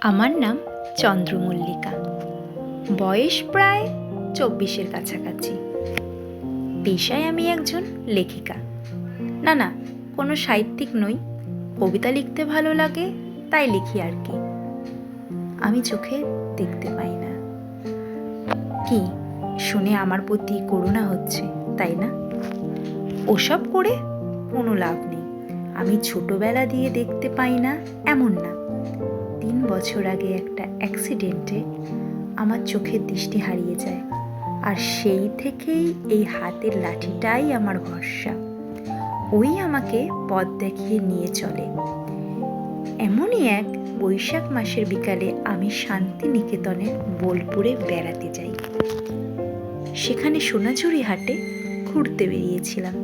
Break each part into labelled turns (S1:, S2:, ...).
S1: আমার নাম চন্দ্রমল্লিকা। বয়স প্রায় চব্বিশের কাছাকাছি। পেশায় আমি একজন লেখিকা। না না, কোনো সাহিত্যিক নই। কবিতা লিখতে ভালো লাগে, তাই লিখি আর কি। আমি চোখে দেখতে পাই না। কি, শুনে আমার প্রতি করুণা হচ্ছে, তাই না? ওসব করে কোনো লাভ নেই। আমি ছোটবেলা দিয়ে দেখতে পাই না, এমন না। তিন বছর আগে একটা অ্যাক্সিডেন্টে আমার চোখের দৃষ্টি হারিয়ে যায়। আর সেই থেকেই এই হাতের লাঠিটাই আমার ভরসা। ওই আমাকে পথ দেখিয়ে নিয়ে চলে। এমনই এক বৈশাখ মাসের বিকালে আমি শান্তিনিকেতনের বোলপুরে বেড়াতে যাই। সেখানে সোনাঝুরি হাটে ঘুরতে বেরিয়েছিলাম।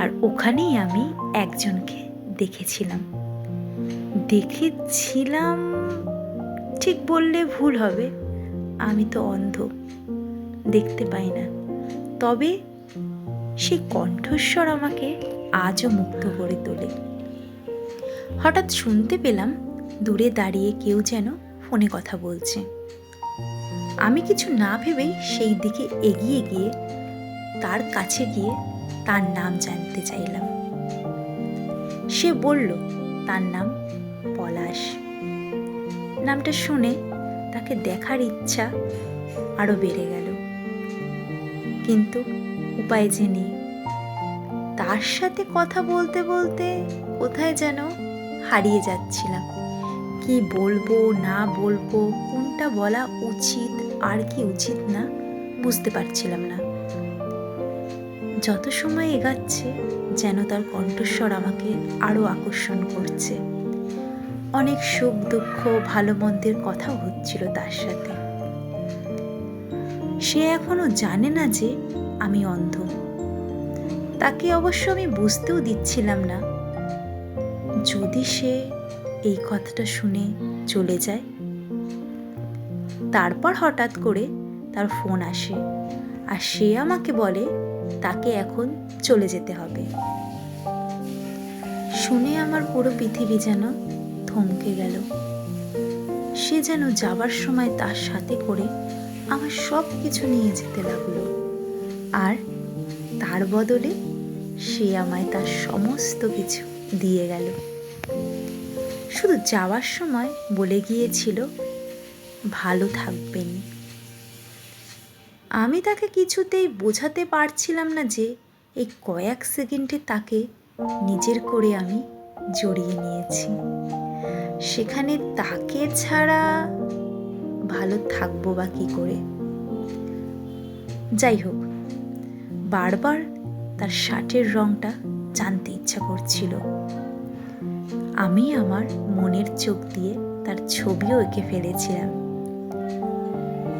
S1: আর ওখানেই আমি একজনকে দেখেছিলাম। দেখেছিলাম, ঠিক বললে ভুল হবে, আমি তো অন্ধ, দেখতে পাই না। তবে সেই কণ্ঠস্বর আমাকে আজও মুক্ত করে তোলে। হঠাৎ শুনতে পেলাম দূরে দাঁড়িয়ে কেউ যেন ফোনে কথা বলছে। আমি কিছু না ভেবেই সেই দিকে এগিয়ে গিয়ে তার কাছে গিয়ে তার নাম জানতে চাইলাম। সে বলল, তার নাম নামটা শুনে তাকে দেখার ইচ্ছা আরও বেড়ে গেল। কিন্তু উপায় যে নেই। তার সাথে কথা বলতে বলতে কোথায় যেন হারিয়ে যাচ্ছিলাম। কি বলব, না বলব, কোনটা বলা উচিত, আর কি উচিত না বুঝতে পারছিলাম না। যত সময় এগাচ্ছে যেন তার কণ্ঠস্বর আমাকে আরও আকর্ষণ করছে। অনেক সুখ, দুঃখ, ভালো মন্দের কথাও হচ্ছিল তার সাথে। সে এখনও জানে না যে আমি অন্ধ। তাকে অবশ্য আমি বুঝতেও দিচ্ছিলাম না। যদি সে এই কথাটা শুনে চলে যায়, তারপর হঠাৎ করে তার ফোন আসে আর সে আমাকে বলে, তাকে এখন চলে যেতে হবে। শুনে আমার পুরো পৃথিবী যেন থমকে গেল। সে যেন যাবার সময় তার সাথে করে আমার সব কিছু নিয়ে যেতে লাগল। আর তার বদলে সে আমায় তার সমস্ত কিছু দিয়ে গেল। শুধু যাওয়ার সময় বলে গিয়েছিল, ভালো থাকবেন। আমি তাকে কিছুতেই বোঝাতে পারছিলাম না যে এই কয়েক সেকেন্ডে তাকে নিজের করে আমি জড়িয়ে নিয়েছি। সেখানে তাকে ছাড়া ভালো থাকব বা কী করে? যাই হোক, বারবার তার শার্টের রংটা জানতে ইচ্ছা করছিল। আমি আমার মনের চোখ দিয়ে তার ছবিও এঁকে ফেলেছিলাম।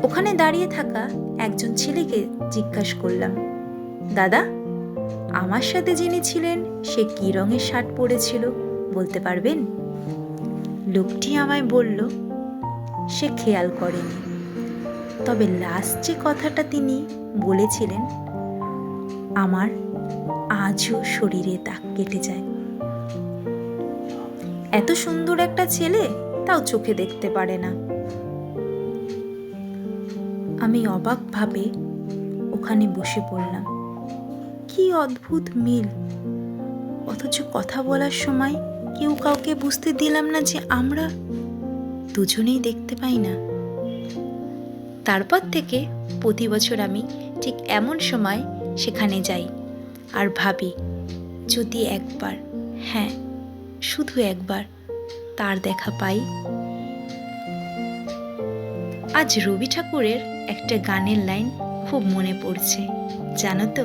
S1: ওখানে দাঁড়িয়ে থাকা একজন ছেলেকে জিজ্ঞাসা করলাম, দাদা, আমার সাথে যিনি ছিলেন, সে কী রঙের শার্ট পরেছিল? বলতে পারবেন? লোকটি আমায় বলল, সে খেয়াল করেনি। তবে লাস্ট যে কথাটা তিনি বলেছিলেন, আমার আজও শরীরে দাগ কেটে যায়। এত সুন্দর একটা ছেলে, তাও চোখে দেখতে পারে না। আমি অবাকভাবে ওখানে বসে পড়লাম। কি অদ্ভুত মিল! অথচ কথা বলার সময় কেউ কাউকে বুঝতে দিলাম না যে আমরা দুজনেই দেখতে পাই না। তারপর থেকে প্রতি বছর আমি ঠিক এমন সময় সেখানে যাই আর ভাবি, যদি একবার হ্যাঁ শুধু একবার তার দেখা পাই। আজ রবি ঠাকুরের একটা গানের লাইন খুব মনে পড়ছে, জানো তো?